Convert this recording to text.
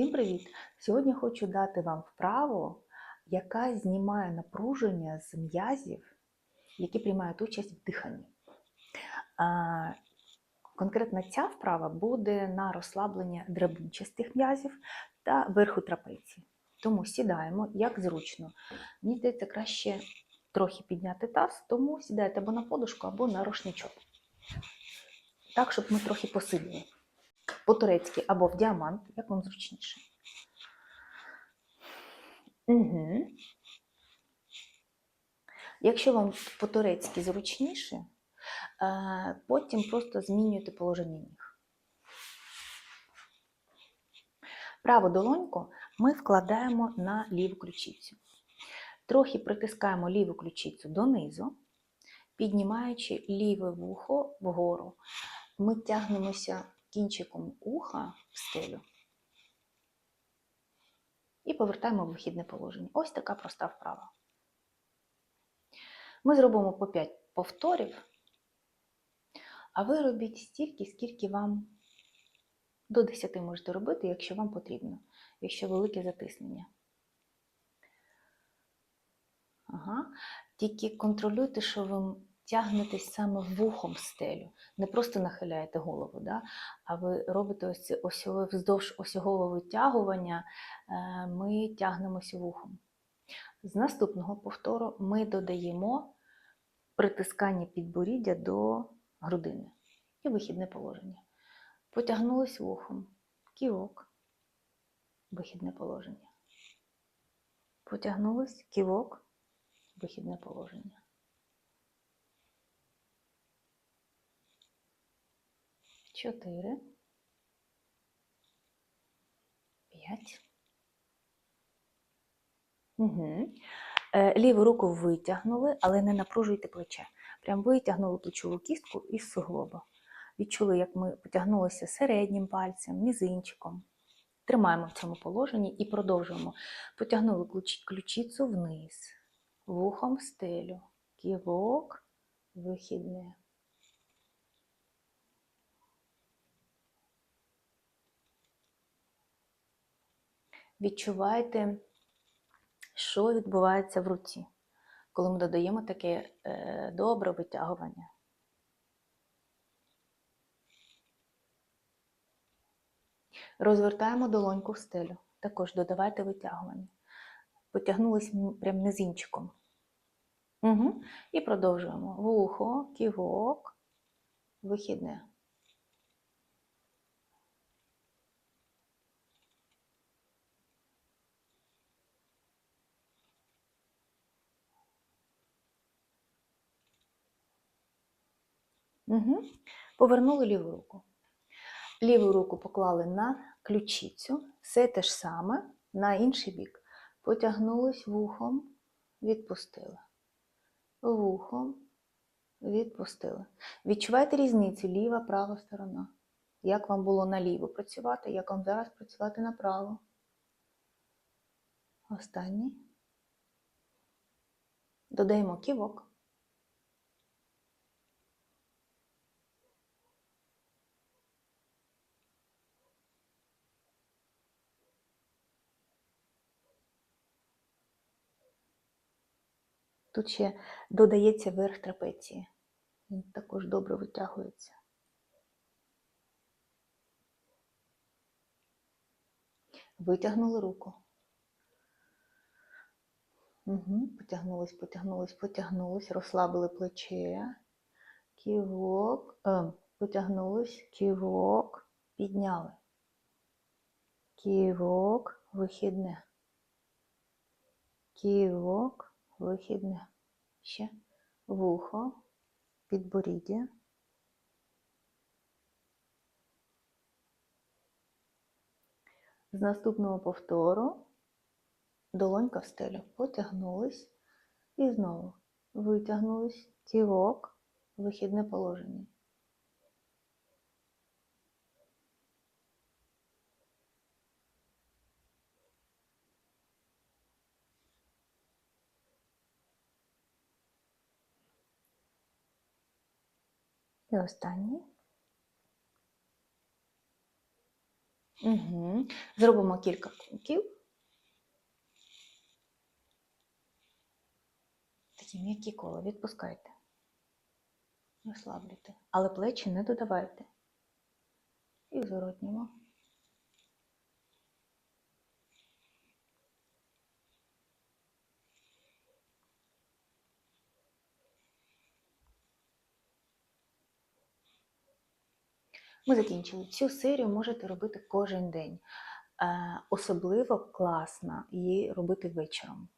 Всім привіт! Сьогодні хочу дати вам вправу, яка знімає напруження з м'язів, які приймають участь в диханні. Конкретно ця вправа буде на розслаблення драбинчастих м'язів та верху трапеції. Тому сідаємо як зручно. Мені здається, краще трохи підняти таз, тому сідайте або на подушку, або на рушничок. Так, щоб ми трохи посиділи по-турецьки або в діамант, як вам зручніше. Угу. Якщо вам по-турецьки зручніше, е, потім просто змінюєте положення ніг. Праву долоньку ми вкладаємо на ліву ключицю. Трохи притискаємо ліву ключицю донизу, піднімаючи ліве вухо вгору. Ми тягнемося кінчиком уха в стелю і повертаємо в вихідне положення. Ось така проста вправа. Ми зробимо по 5 повторів, а ви робіть стільки, скільки вам до 10 можете робити, якщо вам потрібно, якщо велике затиснення. Ага. Тільки контролюйте, що ви тягнетесь саме вухом стелю. Не просто нахиляєте голову, да? а ви робите ось це вздовж осьового витягування, е, ми тягнемося вухом. З наступного повтору ми додаємо притискання підборіддя до грудини і вихідне положення. Потягнулись вухом, ківок, вихідне положення. Потягнулись ківок, вихідне положення. Чотири. П'ять. Угу. Ліву руку витягнули, але не напружуйте плече. Прям витягнули плечову кістку із суглоба. Відчули, як ми потягнулися середнім пальцем, мізинчиком. Тримаємо в цьому положенні і продовжуємо. Потягнули ключицю вниз, вухом стелю, ківок, вихідне. Відчувайте, що відбувається в руці, коли ми додаємо таке е, добре витягування. Розвертаємо долоньку в стелю. Також додавайте витягування. Потягнулись прям низинчиком. Угу. І продовжуємо. Вухо, ківок, вихідне. Угу. Повернули ліву руку. Ліву руку поклали на ключицю, все те ж саме на інший бік. Потягнулись вухом, відпустили. Вухом, відпустили. Відчувайте різницю ліва, права сторона. Як вам було наліво працювати, як вам зараз працювати направо. Останній. Додаємо ківок. Тут ще додається верх трапеції. Він також добре витягується. Витягнули руку. Угу. Потягнулись, потягнулись, потягнулись, розслабили плече, ківок, е, потягнулись, ківок, підняли. Ківок, вихідне. Ківок вихідне. Ще вухо, підборіддя. З наступного повтору долонька в стелю. Потягнулись і знову витягнулись, ківок, вихідне положення. І останній. Угу. Зробимо кілька кроків. Такі м'які кола, відпускайте. Розслаблюйте. Але плечі не додавайте. І в Ми закінчили. Цю серію можете робити кожен день. Е, Особливо класно її робити вечором.